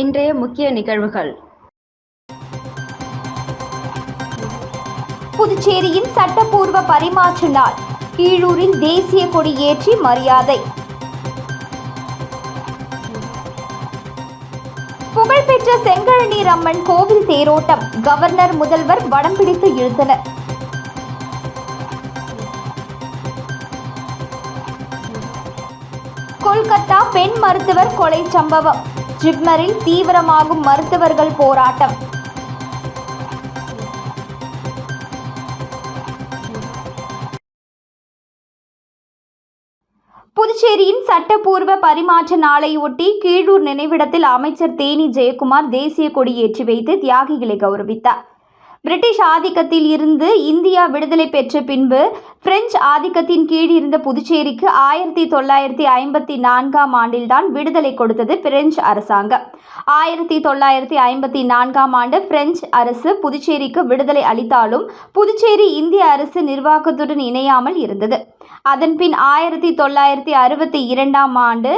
இன்றைய முக்கிய நிகழ்வுகள். புதுச்சேரியின் சட்டப்பூர்வ பரிமாற்ற நாள். கீழூரில் தேசிய கொடி ஏற்றி மரியாதை. புகழ்பெற்ற செங்கழநீர் அம்மன் கோவில் தேரோட்டம். கவர்னர் முதல்வர் வடம் பிடித்து இழுத்தனர். கொல்கத்தா பெண் மருத்துவர் கொலை சம்பவம். ஜிப்மரில் தீவிரமாகும் மருத்துவர்கள் போராட்டம். புதுச்சேரியின் சட்டப்பூர்வ பரிமாற்ற நாளையொட்டி கீழூர் நினைவிடத்தில் அமைச்சர் தேனி ஜெயக்குமார் தேசிய கொடி ஏற்றி வைத்து தியாகிகளை கௌரவித்தார். பிரிட்டிஷ் ஆதிக்கத்தில் இருந்து இந்தியா விடுதலை பெற்ற பின்பு பிரெஞ்சு ஆதிக்கத்தின் கீழ் இருந்த புதுச்சேரிக்கு ஆயிரத்தி தொள்ளாயிரத்தி ஐம்பத்தி நான்காம் ஆண்டில்தான் விடுதலை கொடுத்தது பிரெஞ்சு அரசாங்கம். ஆயிரத்தி தொள்ளாயிரத்தி ஐம்பத்தி நான்காம் ஆண்டு பிரெஞ்சு அரசு புதுச்சேரிக்கு விடுதலை அளித்தாலும் புதுச்சேரி இந்திய அரசு நிர்வாகத்துடன் இணையாமல் இருந்தது. அதன்பின் ஆயிரத்தி தொள்ளாயிரத்தி அறுபத்தி இரண்டாம் ஆண்டு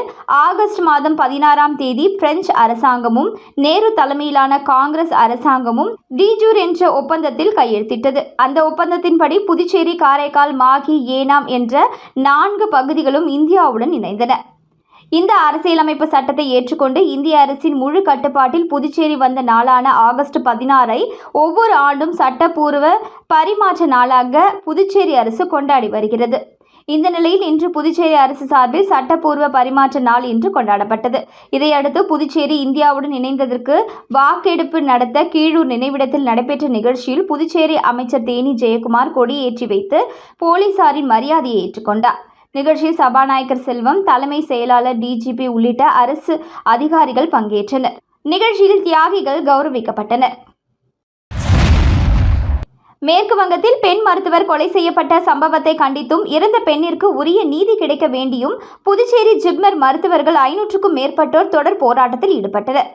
ஆகஸ்ட் மாதம் பதினாறாம் தேதி பிரெஞ்சு அரசாங்கமும் நேரு தலைமையிலான காங்கிரஸ் அரசாங்கமும் டிஜூர் என்ற ஒப்பந்தத்தில் கையெழுத்திட்டது. அந்த ஒப்பந்தத்தின்படி புதுச்சேரி காரைக்கால் மாகி ஏனாம் என்ற நான்கு பகுதிகளும் இந்தியாவுடன் இணைந்தன. இந்த அரசியலமைப்பு சட்டத்தை ஏற்றுக்கொண்டு இந்திய அரசின் முழு கட்டுப்பாட்டில் புதுச்சேரி வந்த நாளான ஆகஸ்ட் பதினாறை ஒவ்வொரு ஆண்டும் சட்டப்பூர்வ பரிமாற்ற நாளாக புதுச்சேரி அரசு கொண்டாடி வருகிறது. இந்த நிலையில் இன்று புதுச்சேரி அரசு சார்பில் சட்டப்பூர்வ பரிமாற்ற நாள் இன்று கொண்டாடப்பட்டது. இதையடுத்து புதுச்சேரி இந்தியாவுடன் இணைந்ததற்கு வாக்கெடுப்பு நடத்த கீழூர் நினைவிடத்தில் நடைபெற்ற நிகழ்ச்சியில் புதுச்சேரி அமைச்சர் தேனி ஜெயக்குமார் கொடியேற்றி வைத்து போலீசாரின் மரியாதையை ஏற்றுக்கொண்டார். நிகழ்ச்சியில் சபாநாயகர் செல்வம் தலைமை செயலாளர் டிஜிபி உள்ளிட்ட அரசு அதிகாரிகள் பங்கேற்றனர். நிகழ்ச்சியில் தியாகிகள் கௌரவிக்கப்பட்டனர். மேற்கு வங்கத்தில் பெண் மருத்துவர் கொலை செய்யப்பட்ட சம்பவத்தை கண்டித்தும் இறந்த பெண்ணிற்கு உரிய நீதி கிடைக்க வேண்டியும் புதுச்சேரி ஜிப்மர் மருத்துவர்கள் ஐநூற்றுக்கும் மேற்பட்டோர் தொடர் போராட்டத்தில் ஈடுபட்டனர்.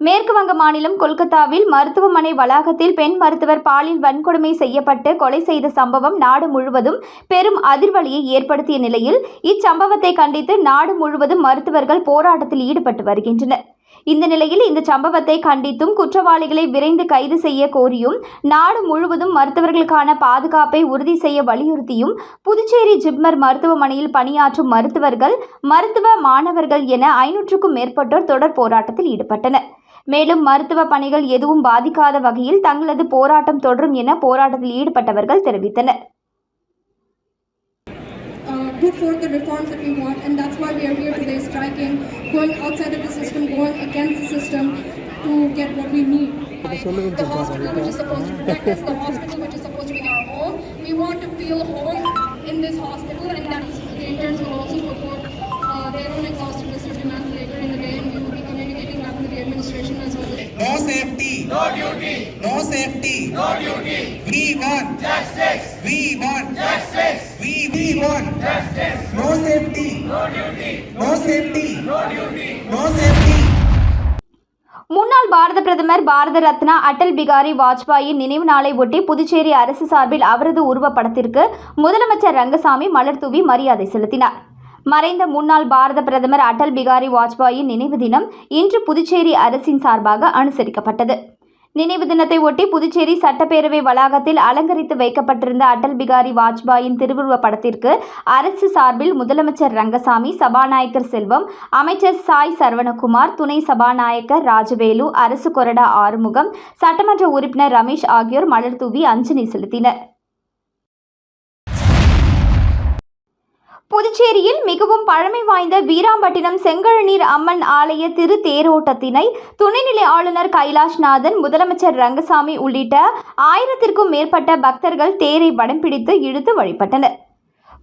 மேற்கு வங்க மாநிலம் கொல்கத்தாவில் மருத்துவமனை வளாகத்தில் பெண் மருத்துவர் பாலியல் வன்கொடுமை செய்யப்பட்டு கொலை செய்த சம்பவம் நாடு முழுவதும் பெரும் அதிர்வலியை ஏற்படுத்திய நிலையில் இச்சம்பவத்தை கண்டித்து நாடு முழுவதும் மருத்துவர்கள் போராட்டத்தில் ஈடுபட்டு வருகின்றனர். இந்த நிலையில் இந்த சம்பவத்தை கண்டித்தும் குற்றவாளிகளை விரைந்து கைது செய்ய கோரியும் நாடு முழுவதும் மருத்துவர்களுக்கான பாதுகாப்பை உறுதி செய்ய வலியுறுத்தியும் புதுச்சேரி ஜிப்மர் மருத்துவமனையில் பணியாற்றும் மருத்துவர்கள் மருத்துவ மாணவர்கள் என ஐநூற்றுக்கும் மேற்பட்டோர் தொடர் போராட்டத்தில் ஈடுபட்டனர். மேலும் மருத்துவ பணிகள் எதுவும் பாதிக்காத வகையில் தங்களது போராட்டம் தொடரும் என போராட்டத்தில் ஈடுபட்டவர்கள் தெரிவித்தனர். Put forth the reforms that we want, and that's why we are here today striking, going outside of the system, going against the system to get what we need. The hospital which is supposed to protect us, the hospital which is supposed to be our home, we want to feel home in this hospital, and that's the interns will also put forth uh, their own exhaustive research demands later in the day, and we will be communicating that with the administration as well. No safety. No duty. No safety. No duty. We want justice. We want justice. We we want justice. No safety. No duty. No safety. No duty. No safety. முன்னாள் பாரத பிரதமர் பாரத ரத்னா அடல் பிகாரி வாஜ்பாயின் நினைவு நாளை ஒட்டி புதுச்சேரி அரசு சார்பில் அவரது உருவப்படத்திற்கு முதலமைச்சர் ரங்கசாமி மலர் தூவி மரியாதை செலுத்தினார் மறைந்த முன்னாள் பாரத பிரதமர் அடல் பிகாரி வாஜ்பாயின் நினைவு தினம் இன்று புதுச்சேரி அரசின் சார்பாக அனுசரிக்கப்பட்டது நினைவு தினத்தை ஒட்டி புதுச்சேரி சட்டப்பேரவை வளாகத்தில் அலங்கரித்து வைக்கப்பட்டிருந்த அடல் பிகாரி வாஜ்பாயின் திருவுருவ படத்திற்கு அரசு சார்பில் முதலமைச்சர் ரங்கசாமி சபாநாயகர் செல்வம் அமைச்சர் சாய் சரவணகுமார் துணை சபாநாயகர் ராஜவேலு அரசு கொறடா ஆறுமுகம் சட்டமன்ற உறுப்பினர் ரமேஷ் ஆகியோர் மலர் தூவி அஞ்சலி செலுத்தினர். புதுச்சேரியில் மிகவும் பழமை வாய்ந்த வீராம்பட்டினம் செங்கழநீர் அம்மன் ஆலய திரு தேரோட்டத்தினை துணைநிலை ஆளுநர் கைலாஷ்நாதன் முதலமைச்சர் ரங்கசாமி உள்ளிட்ட ஆயிரத்திற்கும் மேற்பட்ட பக்தர்கள் தேரை வடம் பிடித்து இழுத்து வழிபட்டனர்.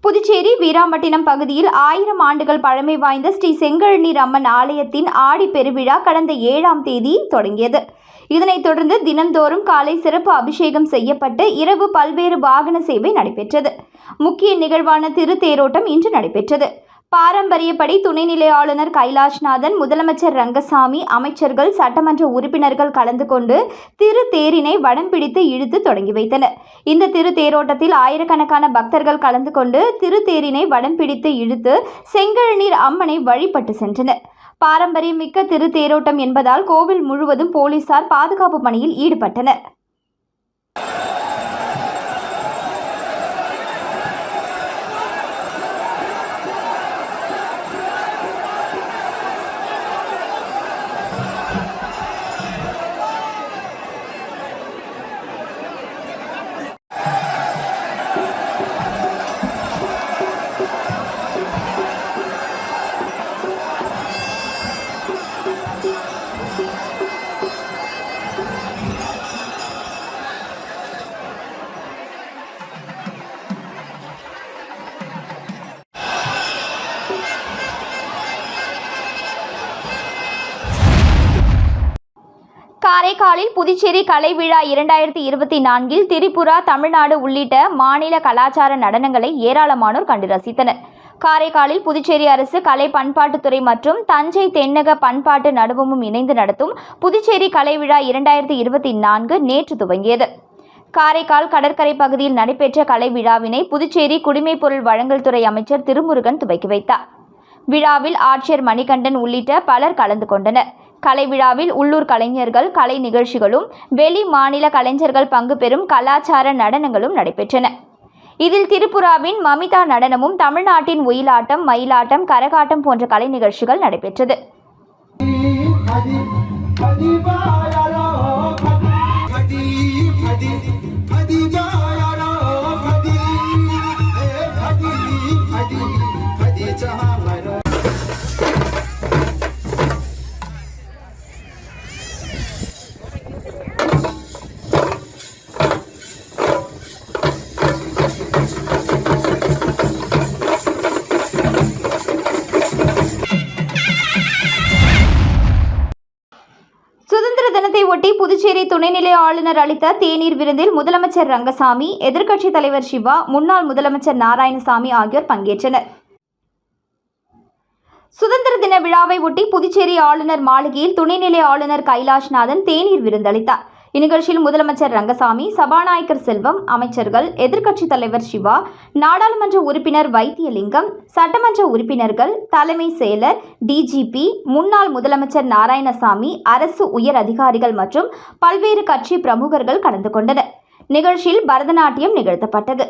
புதுச்சேரி வீராம்பட்டினம் பகுதியில் ஆயிரம் ஆண்டுகள் பழமை வாய்ந்த ஸ்ரீ செங்கழநீர் அம்மன் ஆலயத்தின் ஆடி பெருவிழா கடந்த ஏழாம் தேதி தொடங்கியது. இதனைத் தொடர்ந்து தினந்தோறும் காலை சிறப்பு அபிஷேகம் செய்யப்பட்டு இரவு பல்வேறு வாகன சேவை நடைபெற்றது. முக்கிய நிகழ்வான திருத்தேரோட்டம் இன்று நடைபெற்றது. பாரம்பரியப்படி துணைநிலை ஆளுநர் கைலாஷ்நாதன் முதலமைச்சர் ரங்கசாமி அமைச்சர்கள் சட்டமன்ற உறுப்பினர்கள் கலந்து கொண்டு திரு தேரினை வடம் பிடித்து இழுத்து தொடங்கி வைத்தனர். இந்த திரு தேரோட்டத்தில் ஆயிரக்கணக்கான பக்தர்கள் கலந்து கொண்டு திரு தேரினை வடம் பிடித்து இழுத்து செங்கழநீர் அம்மனை வழிபட்டு சென்றனர். பாரம்பரியமிக்க திருத்தேரோட்டம் என்பதால் கோவில் முழுவதும் போலீசார் பாதுகாப்பு பணியில் ஈடுபட்டனர். புதுச்சேரி கலை விழா இரண்டாயிரத்தி இருபத்தி நான்கில் திரிபுரா தமிழ்நாடு உள்ளிட்ட மாநில கலாச்சார நடனங்களை ஏராளமானோர் கண்டு ரசித்தனர். காரைக்காலில் புதுச்சேரி அரசு கலை பண்பாட்டுத்துறை மற்றும் தஞ்சை தென்னக பண்பாட்டு நடுவமும் இணைந்து நடத்தும் புதுச்சேரி கலை விழா இரண்டாயிரத்தி இருபத்தி நான்கு நேற்று துவங்கியது. காரைக்கால் கடற்கரை பகுதியில் நடைபெற்ற கலை விழாவினை புதுச்சேரி குடிமைப்பொருள் வழங்கல் துறை அமைச்சர் திருமுருகன் துவக்கி வைத்தார். விழாவில் ஆட்சியர் மணிகண்டன் உள்ளிட்ட பலர் கலந்து கொண்டனர். கலை விழாவில் உள்ளூர் கலைஞர்கள் கலை நிகழ்ச்சிகளும் வெளி மாநில கலைஞர்கள் பங்கு பெறும் கலாச்சார நடனங்களும் நடைபெற்றன. இதில் திரிபுராவின் மமிதா நடனமும் தமிழ்நாட்டின் ஒயிலாட்டம் மயிலாட்டம் கரகாட்டம் போன்ற கலை நிகழ்ச்சிகள் நடைபெற்றது. ஆளுநர் அளித்த தேநீர் விருந்தில் முதலமைச்சர் ரங்கசாமி எதிர்க்கட்சித் தலைவர் சிவா முன்னாள் முதலமைச்சர் நாராயணசாமி ஆகியோர் பங்கேற்றனர். சுதந்திர தின விழாவை ஒட்டி புதுச்சேரி ஆளுநர் மாளிகையில் துணைநிலை ஆளுநர் கைலாஷ்நாதன் தேநீர் விருந்தளித்தார். இந்நிகழ்ச்சியில் முதலமைச்சர் ரங்கசாமி சபாநாயகர் செல்வம் அமைச்சர்கள் எதிர்க்கட்சித் தலைவர் சிவா நாடாளுமன்ற உறுப்பினர் வைத்தியலிங்கம் சட்டமன்ற உறுப்பினர்கள் தலைமை செயலர் டிஜிபி முன்னாள் முதலமைச்சர் நாராயணசாமி அரசு உயர் அதிகாரிகள் மற்றும் பல்வேறு கட்சி பிரமுகர்கள் கலந்து கொண்டனர். நிகழ்ச்சியில் பரதநாட்டியம் நிகழ்த்தப்பட்டது.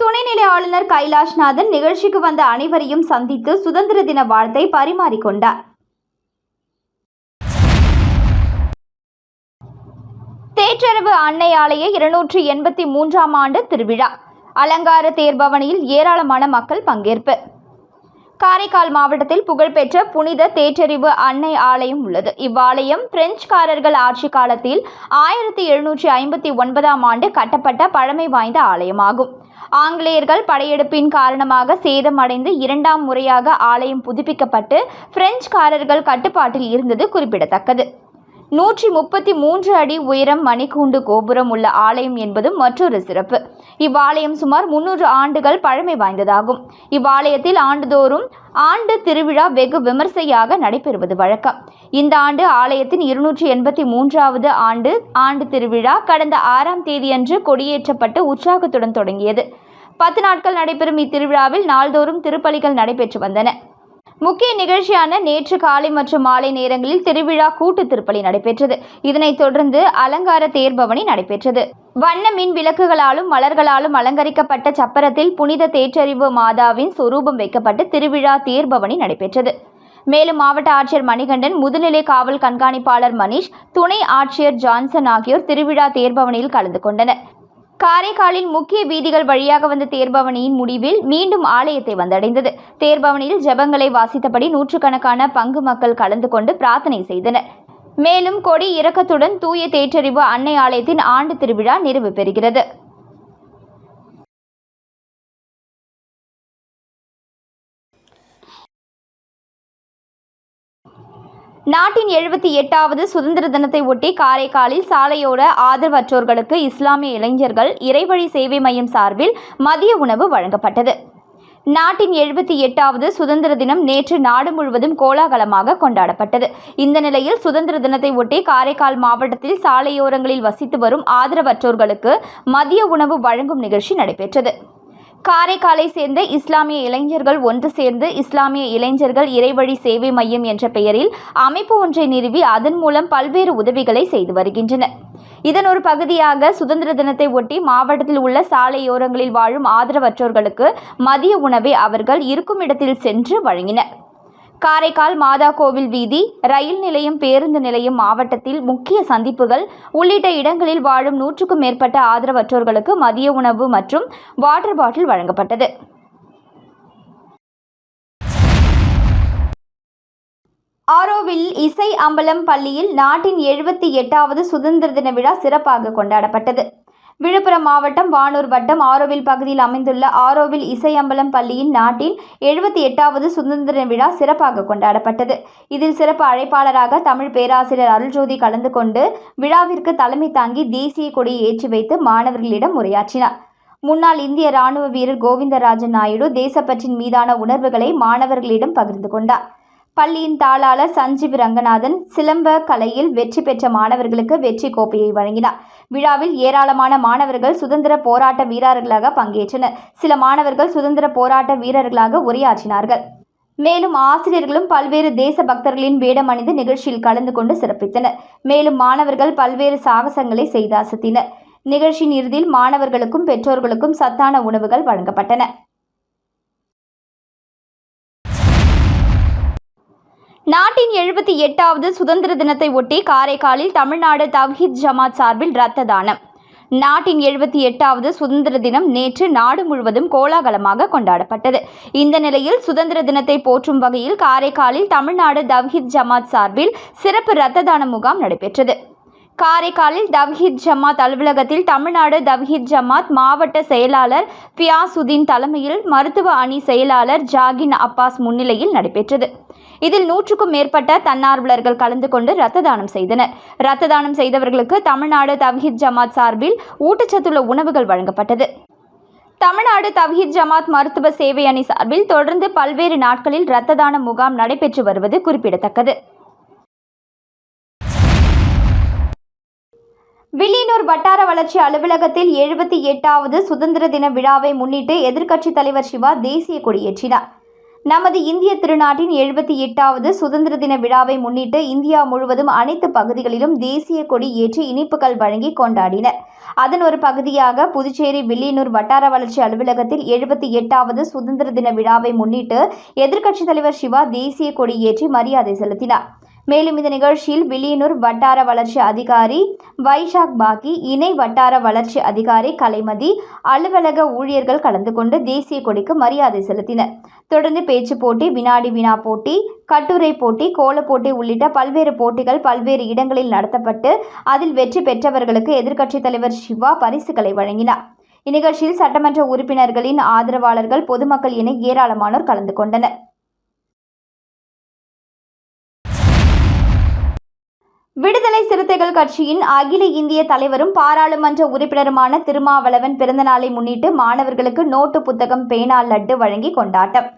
துணைநிலை ஆளுநர் கைலாஷ்நாதன் நிகழ்ச்சிக்கு வந்த அனைவரையும் சந்தித்து சுதந்திர தின வாழ்த்தை பரிமாறிக்கொண்டார். தேற்றரவு அன்னை ஆலய இருநூற்றி எண்பத்தி மூன்றாம் ஆண்டு திருவிழா. அலங்கார தேர்பவனியில் ஏராளமான மக்கள் பங்கேற்பு. காரைக்கால் மாவட்டத்தில் புகழ்பெற்ற புனித தேற்றறிவு அன்னை ஆலயம் உள்ளது. இவ்வாலயம் பிரெஞ்சுக்காரர்கள் ஆட்சி காலத்தில் ஆயிரத்தி எழுநூற்றி ஐம்பத்தி ஒன்பதாம் ஆண்டு கட்டப்பட்ட பழமை வாய்ந்த ஆலயமாகும். ஆங்கிலேயர்கள் படையெடுப்பின் காரணமாக சேதமடைந்து இரண்டாம் முறையாக ஆலயம் புதுப்பிக்கப்பட்டு பிரெஞ்சுக்காரர்கள் கட்டுப்பாட்டில் இருந்தது குறிப்பிடத்தக்கது. நூற்றி முப்பத்தி மூன்று அடி உயரம் மணிக்கூண்டு கோபுரம் உள்ள ஆலயம் என்பதும் மற்றொரு சிறப்பு. இவ்வாலயம் சுமார் முன்னூறு ஆண்டுகள் பழமை வாய்ந்ததாகும். இவ்வாலயத்தில் ஆண்டுதோறும் ஆண்டு திருவிழா வெகு விமர்சையாக நடைபெறுவது வழக்கம். இந்த ஆண்டு ஆலயத்தின் இருநூற்றி எண்பத்தி மூன்றாவது ஆண்டு ஆண்டு திருவிழா கடந்த ஆறாம் தேதியன்று கொடியேற்றப்பட்டு உற்சாகத்துடன் தொடங்கியது. பத்து நாட்கள் நடைபெறும் இத்திருவிழாவில் நாள்தோறும் திருப்பலிகள் நடைபெற்று வந்தன. முக்கிய நிகழ்ச்சியான நேற்று காலை மற்றும் மாலை நேரங்களில் திருவிழா கூட்டு திருப்பலி நடைபெற்றது. இதனைத் தொடர்ந்து அலங்கார தேர்பவனி நடைபெற்றது. வண்ண மின் விளக்குகளாலும் மலர்களாலும் அலங்கரிக்கப்பட்ட சப்பரத்தில் புனித தேற்றறிவு மாதாவின் சொரூபம் வைக்கப்பட்டு திருவிழா தேர்பவனி நடைபெற்றது. மேலும் மாவட்ட ஆட்சியர் மணிகண்டன் முதுநிலை காவல் கண்காணிப்பாளர் மணிஷ் துணை ஆட்சியர் ஜான்சன் ஆகியோர் திருவிழா தேர்பவனியில் கலந்து கொண்டனர். காரைக்காலில் முக்கிய வீதிகள் வழியாக வந்த தேர்பவனியின் முடிவில் மீண்டும் ஆலயத்தை வந்தடைந்தது. தேர்பவனியில் ஜெபங்களை வாசித்தபடி நூற்றுக்கணக்கான பங்கு மக்கள் கலந்து கொண்டு பிரார்த்தனை செய்தனர். மேலும் கொடி இறக்கத்துடன் தூய தேற்றறிவு அன்னை ஆலயத்தின் ஆண்டு திருவிழா நிறைவு பெறுகிறது. நாட்டின் எழுபத்தி எட்டாவது சுதந்திர தினத்தை ஒட்டி காரைக்காலில் சாலையோர ஆதரவற்றோர்களுக்கு இஸ்லாமிய இளைஞர்கள் இறைவழி சேவை மையம் சார்பில் மதிய உணவு வழங்கப்பட்டது. நாட்டின் எழுபத்தி எட்டாவது சுதந்திர தினம் நேற்று நாடு முழுவதும் கோலாகலமாக கொண்டாடப்பட்டது. இந்த நிலையில் சுதந்திர தினத்தை ஒட்டி காரைக்கால் மாவட்டத்தில் சாலையோரங்களில் வசித்து வரும் ஆதரவற்றோர்களுக்கு மதிய உணவு வழங்கும் நிகழ்ச்சி நடைபெற்றது. காரைக்காலை சேர்ந்த இஸ்லாமிய இளைஞர்கள் ஒன்று சேர்ந்து இஸ்லாமிய இளைஞர்கள் இறைவழி சேவை மையம் என்ற பெயரில் அமைப்பு ஒன்றை நிறுவி அதன் மூலம் பல்வேறு உதவிகளை செய்து வருகின்றனர். இதன் ஒரு பகுதியாக சுதந்திர தினத்தை ஒட்டி மாவட்டத்தில் உள்ள சாலையோரங்களில் வாழும் ஆதரவற்றோர்களுக்கு மதிய உணவை அவர்கள் இருக்கும் இடத்தில் சென்று வழங்கினர். காரைக்கால் மாதா கோவில் வீதி ரயில் நிலையம் பேருந்து நிலையம் மாவட்டத்தில் முக்கிய சந்திப்புகள். உள்ளிட்ட இடங்களில் வாழும் நூற்றுக்கும் மேற்பட்ட ஆதரவற்றோர்களுக்கு மதிய உணவு மற்றும் வாட்டர் பாட்டில் வழங்கப்பட்டது. ஆரோவில் இசை அம்பலம் பள்ளியில் நாட்டின் எழுபத்தி எட்டாவது சுதந்திர தின விழா சிறப்பாக கொண்டாடப்பட்டது. விழுப்புரம் மாவட்டம் வானூர் வட்டம் ஆரோவில் பகுதியில் அமைந்துள்ள ஆரோவில் இசையம்பலம் பள்ளியின் நாட்டின் எழுபத்தி எட்டாவது சுதந்திர விழா சிறப்பாக கொண்டாடப்பட்டது. இதில் சிறப்பு அழைப்பாளராக தமிழ் பேராசிரியர் அருள்ஜோதி கலந்து கொண்டு விழாவிற்கு தலைமை தாங்கி தேசிய கொடியை ஏற்றி வைத்து மாணவர்களிடம் உரையாற்றினார். முன்னாள் இந்திய ராணுவ வீரர் கோவிந்தராஜன் நாயுடு தேசப்பற்றின் மீதான உணர்வுகளை மாணவர்களிடம் பகிர்ந்து கொண்டார். பள்ளியின் தாளாளர் சஞ்சீவ் ரங்கநாதன் சிலம்ப கலையில் வெற்றி பெற்ற மாணவர்களுக்கு வெற்றி கோப்பையை வழங்கினார். விழாவில் ஏராளமான மாணவர்கள் சுதந்திர போராட்ட வீரர்களாக பங்கேற்றனர். சில மாணவர்கள் சுதந்திர போராட்ட வீரர்களாக உரையாற்றினார்கள். மேலும் ஆசிரியர்களும் பல்வேறு தேச பக்தர்களின் வேடம் அணிந்து நிகழ்ச்சியில் கலந்து கொண்டு சிறப்பித்தனர். மேலும் மாணவர்கள் பல்வேறு சாகசங்களை செய்து அசத்தினர். நிகழ்ச்சியின் இறுதியில் மாணவர்களுக்கும் பெற்றோர்களுக்கும் சத்தான உணவுகள் வழங்கப்பட்டன. நாட்டின் எழுபத்தி எட்டாவது சுதந்திர தினத்தை ஒட்டி காரைக்காலில் தமிழ்நாடு தவ்ஹீத் ஜமாத் சார்பில் இரத்த தானம். நாட்டின் எழுபத்தி எட்டாவது சுதந்திர தினம் நேற்று நாடு முழுவதும் கோலாகலமாக கொண்டாடப்பட்டது. இந்த நிலையில் சுதந்திர தினத்தை போற்றும் வகையில் காரைக்காலில் தமிழ்நாடு தவ்ஹீத் ஜமாத் சார்பில் சிறப்பு இரத்த தான முகாம் நடைபெற்றது. காரைக்காலில் தவ்ஹீத் ஜமாத் அலுவலகத்தில் தமிழ்நாடு தவ்ஹீத் ஜமாத் மாவட்ட செயலாளர் ஃபியாசுதீன் தலைமையில் மருத்துவ அணி செயலாளர் ஜாகின் அப்பாஸ் முன்னிலையில் நடைபெற்றது. இதில் நூற்றுக்கும் மேற்பட்ட தன்னார்வலர்கள் கலந்து கொண்டு ரத்த தானம் செய்தனர். ரத்த தானம் செய்தவர்களுக்கு தமிழ்நாடு தவ்ஹீத் ஜமாத் சார்பில் ஊட்டச்சத்துள்ள உணவுகள் வழங்கப்பட்டது. தமிழ்நாடு தவ்ஹீத் ஜமாத் மருத்துவ சேவை அணி சார்பில் தொடர்ந்து பல்வேறு நாட்களில் இரத்த தான முகாம் நடைபெற்று வருவது குறிப்பிடத்தக்கது. வில்லியனூர் வட்டார வளர்ச்சி அலுவலகத்தில் எழுபத்தி எட்டாவது சுதந்திர தின விழாவை முன்னிட்டு எதிர்க்கட்சித் தலைவர் சிவா தேசிய கொடியேற்றினார். நமது இந்திய திருநாட்டின் எழுபத்தி எட்டாவது சுதந்திர தின விழாவை முன்னிட்டு இந்தியா முழுவதும் அனைத்து பகுதிகளிலும் தேசிய கொடி ஏற்றி இனிப்புகள் வழங்கி கொண்டாடினர். அதன் ஒரு பகுதியாக புதுச்சேரி வில்லியனூர் வட்டார வளர்ச்சி அலுவலகத்தில் எழுபத்தி எட்டாவது சுதந்திர தின விழாவை முன்னிட்டு எதிர்க்கட்சித் தலைவர் சிவா தேசிய கொடி ஏற்றி மரியாதை செலுத்தினார். மேலும் இந்த நிகழ்ச்சியில் வில்லியனூர் வட்டார வளர்ச்சி அதிகாரி வைஷாக் பாக்கி இணை வட்டார வளர்ச்சி அதிகாரி கலைமதி அலுவலக ஊழியர்கள் கலந்து கொண்டு தேசிய கொடிக்கு மரியாதை செலுத்தினர். தொடர்ந்து பேச்சு போட்டி வினாடி வினா போட்டி கட்டுரை போட்டி கோலப்போட்டி உள்ளிட்ட பல்வேறு போட்டிகள் பல்வேறு இடங்களில் நடத்தப்பட்டு அதில் வெற்றி பெற்றவர்களுக்கு எதிர்க்கட்சித் தலைவர் சிவா பரிசுகளை வழங்கினார். இந்நிகழ்ச்சியில் சட்டமன்ற உறுப்பினர்களின் ஆதரவாளர்கள் பொதுமக்கள் என ஏராளமானோர் கலந்து கொண்டனர். விடுதலை சிறுத்தைகள் கட்சியின் அகில இந்திய தலைவரும் பாராளுமன்ற உறுப்பினருமான திருமாவளவன் பிறந்தநாளை முன்னிட்டு மாணவர்களுக்கு நோட்டு புத்தகம் பேனா லட்டு வழங்கி கொண்டாட்டம்.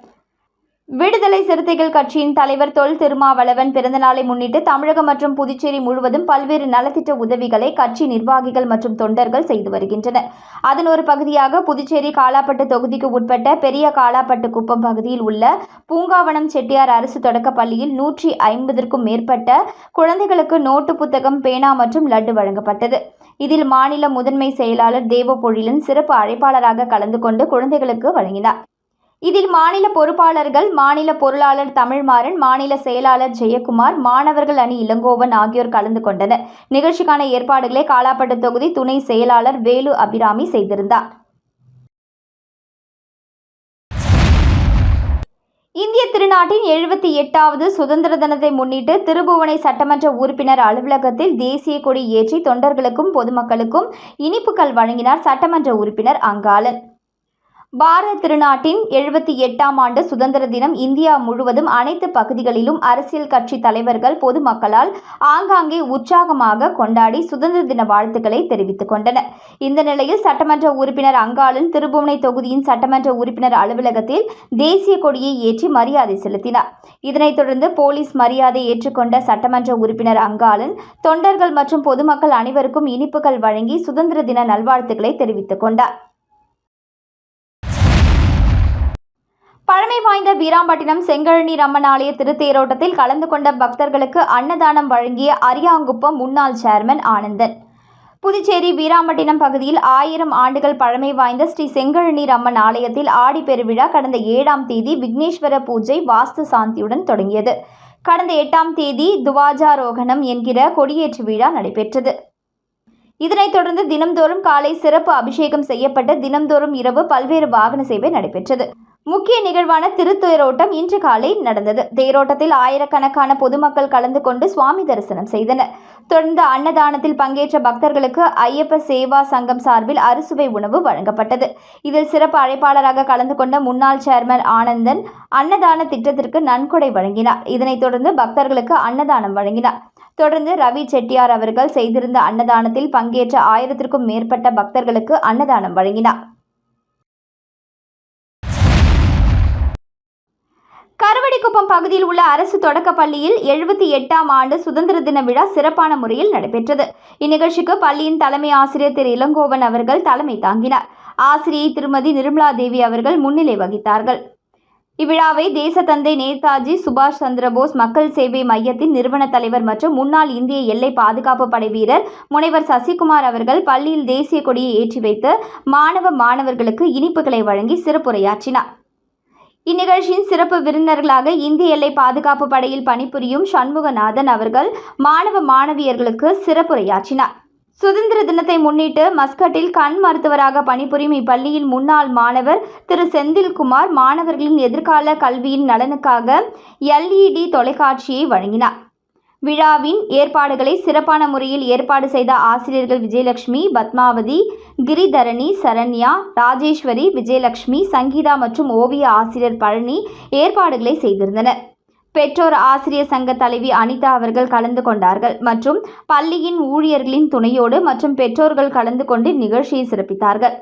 விடுதலை சிறுத்தைகள் கட்சியின் தலைவர் தொல் திருமாவளவன் பிறந்தநாளை முன்னிட்டு தமிழகம் மற்றும் புதுச்சேரி முழுவதும் பல்வேறு நலத்திட்ட உதவிகளை கட்சி நிர்வாகிகள் மற்றும் தொண்டர்கள் செய்து வருகின்றனர். அதன் ஒரு பகுதியாக புதுச்சேரி காலாப்பட்டு தொகுதிக்கு உட்பட்ட பெரிய காலாப்பட்டு குப்பம் பகுதியில் உள்ள பூங்காவனம் செட்டியார் அரசு தொடக்கப் பள்ளியில் நூற்றி ஐம்பதற்கும் மேற்பட்ட குழந்தைகளுக்கு நோட்டு புத்தகம் பேனா மற்றும் லட்டு வழங்கப்பட்டது. இதில் மாநில முதன்மை செயலாளர் தேவ பொழிலன் சிறப்பு அழைப்பாளராக கலந்து கொண்டு குழந்தைகளுக்கு வழங்கினார். இதில் மாநில பொறுப்பாளர்கள் மாநில பொருளாளர் தமிழ்மாறன் மாநில செயலாளர் ஜெயக்குமார் மாணவர்கள் அணி இளங்கோவன் ஆகியோர் கலந்து கொண்டனர். நிகழ்ச்சிக்கான ஏற்பாடுகளை காலாப்பட்டு தொகுதி துணை செயலாளர் வேலு அபிராமி செய்திருந்தார். இந்திய திருநாட்டின் எழுபத்தி எட்டாவது சுதந்திர தினத்தை முன்னிட்டு திருபுவனை சட்டமன்ற உறுப்பினர் அலுவலகத்தில் தேசிய கொடி ஏற்றி தொண்டர்களுக்கும் பொதுமக்களுக்கும் இனிப்புகள் வழங்கினார் சட்டமன்ற உறுப்பினர் அங்காளன். பாரத திருநாட்டின் எழுபத்தி எட்டாம் ஆண்டு சுதந்திர தினம் இந்தியா முழுவதும் அனைத்து பகுதிகளிலும் அரசியல் கட்சி தலைவர்கள் பொதுமக்களால் ஆங்காங்கே உற்சாகமாக கொண்டாடி சுதந்திர தின வாழ்த்துக்களை தெரிவித்துக் கொண்டனர். இந்த நிலையில் சட்டமன்ற உறுப்பினர் அங்காளன் திருபுவனை தொகுதியின் சட்டமன்ற உறுப்பினர் அலுவலகத்தில் தேசிய கொடியை ஏற்றி மரியாதை செலுத்தினார். இதனைத் தொடர்ந்து போலீஸ் மரியாதை ஏற்றுக்கொண்ட சட்டமன்ற உறுப்பினர் அங்காளன் தொண்டர்கள் மற்றும் பொதுமக்கள் அனைவருக்கும் இனிப்புகள் வழங்கி சுதந்திர தின நல்வாழ்த்துக்களை தெரிவித்துக் கொண்டார். பழமை வாய்ந்த வீராம்பட்டினம் செங்கழனி ரம்மன் ஆலய திருத்தேரோட்டத்தில் கலந்து கொண்ட பக்தர்களுக்கு அன்னதானம் வழங்கிய அரியாங்குப்பம் முன்னாள் சேர்மன் ஆனந்தன். புதுச்சேரி வீராம்பட்டினம் பகுதியில் ஆயிரம் ஆண்டுகள் பழமை வாய்ந்த ஸ்ரீ செங்கழனி ரம்மன் ஆலயத்தில் ஆடி பெருவிழா கடந்த ஏழாம் தேதி விக்னேஸ்வர பூஜை வாஸ்து சாந்தியுடன் தொடங்கியது. கடந்த எட்டாம் தேதி துவாஜாரோகணம் என்கிற கொடியேற்று விழா நடைபெற்றது. இதனைத் தொடர்ந்து தினம்தோறும் காலை சிறப்பு அபிஷேகம் செய்யப்பட்டு தினம்தோறும் இரவு பல்வேறு வாகன சேவை நடைபெற்றது. முக்கிய நிகழ்வான திருத்தேரோட்டம் இன்று காலை நடந்தது. தேரோட்டத்தில் ஆயிரக்கணக்கான பொதுமக்கள் கலந்து கொண்டு சுவாமி தரிசனம் செய்தனர். தொடர்ந்து அன்னதானத்தில் பங்கேற்ற பக்தர்களுக்கு ஐயப்ப சேவா சங்கம் சார்பில் அறுசுவை உணவு வழங்கப்பட்டது. இதில் சிறப்பு அழைப்பாளராக கலந்து கொண்ட முன்னாள் சேர்மன் ஆனந்தன் அன்னதான திட்டத்திற்கு நன்கொடை வழங்கினார். இதனைத் தொடர்ந்து பக்தர்களுக்கு அன்னதானம் வழங்கினார். தொடர்ந்து ரவி செட்டியார் அவர்கள் செய்திருந்த அன்னதானத்தில் பங்கேற்ற ஆயிரத்திற்கும் மேற்பட்ட பக்தர்களுக்கு அன்னதானம் வழங்கினார். கருவடிக்குப்பம் பகுதியில் உள்ள அரசு தொடக்கப் பள்ளியில் எழுபத்தி எட்டாம் ஆண்டு சுதந்திர தின விழா சிறப்பான முறையில் நடைபெற்றது. இந்நிகழ்ச்சிக்கு பள்ளியின் தலைமை ஆசிரியர் திரு. இளங்கோவன் அவர்கள் தலைமை தாங்கினார். ஆசிரியை திருமதி நிர்மலா தேவி அவர்கள் முன்னிலை வகித்தார்கள். இவ்விழாவை தேசத்தந்தை நேதாஜி சுபாஷ் சந்திரபோஸ் மக்கள் சேவை மையத்தின் நிறுவன தலைவர் மற்றும் முன்னாள் இந்திய எல்லை பாதுகாப்பு படை வீரர் முனைவர் சசிகுமார் அவர்கள் பள்ளியில் தேசிய கொடியை ஏற்றி வைத்து மாணவ மாணவர்களுக்கு இனிப்புகளை வழங்கி சிறப்புரையாற்றினார். இந்நிகழ்ச்சியின் சிறப்பு விருந்தினர்களாக இந்திய எல்லை பாதுகாப்பு படையில் பணிபுரியும் சண்முகநாதன் அவர்கள் மாணவ மாணவியர்களுக்கு சிறப்புரையாற்றினார். சுதந்திர தினத்தை முன்னிட்டு மஸ்கட்டில் கண் மருத்துவராக பணிபுரியும் இப்பள்ளியின் முன்னாள் மாணவர் திரு செந்தில்குமார் மாணவர்களின் எதிர்கால கல்வியின் நலனுக்காக எல்இடி தொலைக்காட்சியை வழங்கினார். விழாவின் ஏற்பாடுகளை சிறப்பான முறையில் ஏற்பாடு செய்த ஆசிரியர்கள் விஜயலட்சுமி பத்மாவதி கிரிதரணி சரண்யா ராஜேஸ்வரி விஜயலட்சுமி சங்கீதா மற்றும் ஓவிய ஆசிரியர் பழனி ஏற்பாடுகளை செய்திருந்தனர். பெற்றோர் ஆசிரியர் சங்க தலைவி அனிதா அவர்கள் கலந்து கொண்டார்கள் மற்றும் பள்ளியின் ஊழியர்களின் துணையோடு மற்றும் பெற்றோர்கள் கலந்து கொண்டு நிகழ்ச்சியை சிறப்பித்தார்கள்.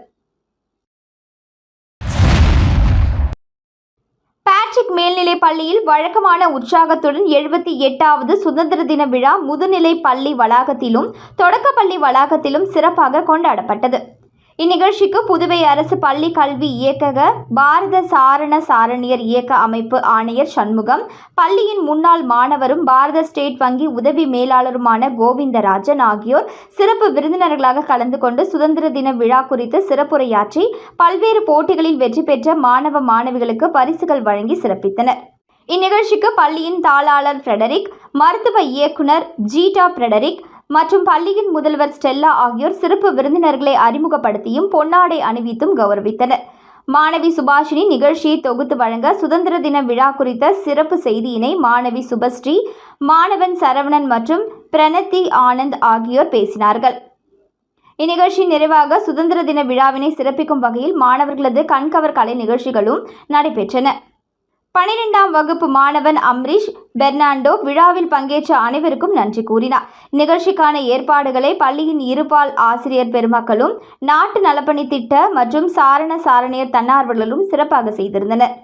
பேட்ரிக் மேல்நிலைப் பள்ளியில் வழக்கமான உற்சாகத்துடன் எழுபத்தி எட்டாவது சுதந்திர தின விழா முதுநிலை பள்ளி வளாகத்திலும் தொடக்கப்பள்ளி வளாகத்திலும் சிறப்பாக கொண்டாடப்பட்டது. இந்நிகழ்ச்சிக்கு புதுவை அரசு பள்ளி கல்வி இயக்கக பாரத சாரண சாரணியர் இயக்க அமைப்பு ஆணையர் சண்முகம் பள்ளியின் முன்னாள் மாணவரும் பாரத ஸ்டேட் வங்கி உதவி மேலாளருமான கோவிந்தராஜன் ஆகியோர் சிறப்பு விருந்தினர்களாக கலந்து கொண்டு சுதந்திர தின விழா குறித்து சிறப்புரையாற்றி பல்வேறு போட்டிகளில் வெற்றி பெற்ற மாணவ மாணவிகளுக்கு பரிசுகள் வழங்கி சிறப்பித்தனர். இந்நிகழ்ச்சிக்கு பள்ளியின் தாளாளர் ஃப்ரெடரிக் மருத்துவ இயக்குனர் ஜீட்டா ஃப்ரெடரிக் மற்றும் பள்ளியின் முதல்வர் ஸ்டெல்லா ஆகியோர் சிறப்பு விருந்தினர்களை அறிமுகப்படுத்தியும் பொன்னாடை அணிவித்தும் கௌரவித்தனர். மாணவி சுபாஷினி நிகழ்ச்சியை தொகுத்து வழங்க சுதந்திர தின விழா குறித்த சிறப்பு செய்தியினை மாணவி சுபஸ்ரீ மாணவன் சரவணன் மற்றும் பிரணத்தி ஆனந்த் ஆகியோர் பேசினார்கள். இந்நிகழ்ச்சி நிறைவாக சுதந்திர தின விழாவினை சிறப்பிக்கும் வகையில் மாணவர்களது கண்கவர் கலை நிகழ்ச்சிகளும் நடைபெற்றன. பனிரெண்டாம் வகுப்பு மாணவன் அம்ரீஷ் பெர்னாண்டோ விழாவில் பங்கேற்ற அனைவருக்கும் நன்றி கூறினார். நிகழ்ச்சிக்கான ஏற்பாடுகளை பள்ளியின் இருபால் ஆசிரியர் பெருமக்களும் நாட்டு நலப்பணி திட்ட மற்றும் சாரண சாரணியர் தன்னார்வலர்களும் சிறப்பாக செய்திருந்தனர்.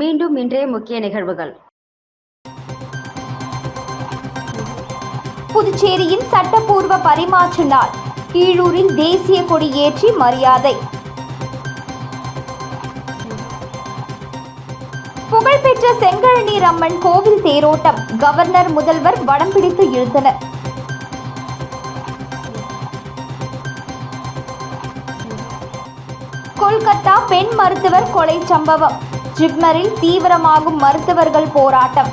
மீண்டும் இன்றைய முக்கிய நிகழ்வுகள். புதுச்சேரியின் சட்டப்பூர்வ பரிமாற்ற நாள். கீழூரில் தேசிய கொடி ஏற்றி மரியாதை. புகழ்பெற்ற செங்கழனி ரம்மன் கோவில் தேரோட்டம். கவர்னர் முதல்வர் வடம் பிடித்து இழுத்தனர். கொல்கத்தா பெண் மருத்துவர் கொலை சம்பவம். ஜிப்மரில் தீவிரமாகும் மருத்துவர்கள் போராட்டம்.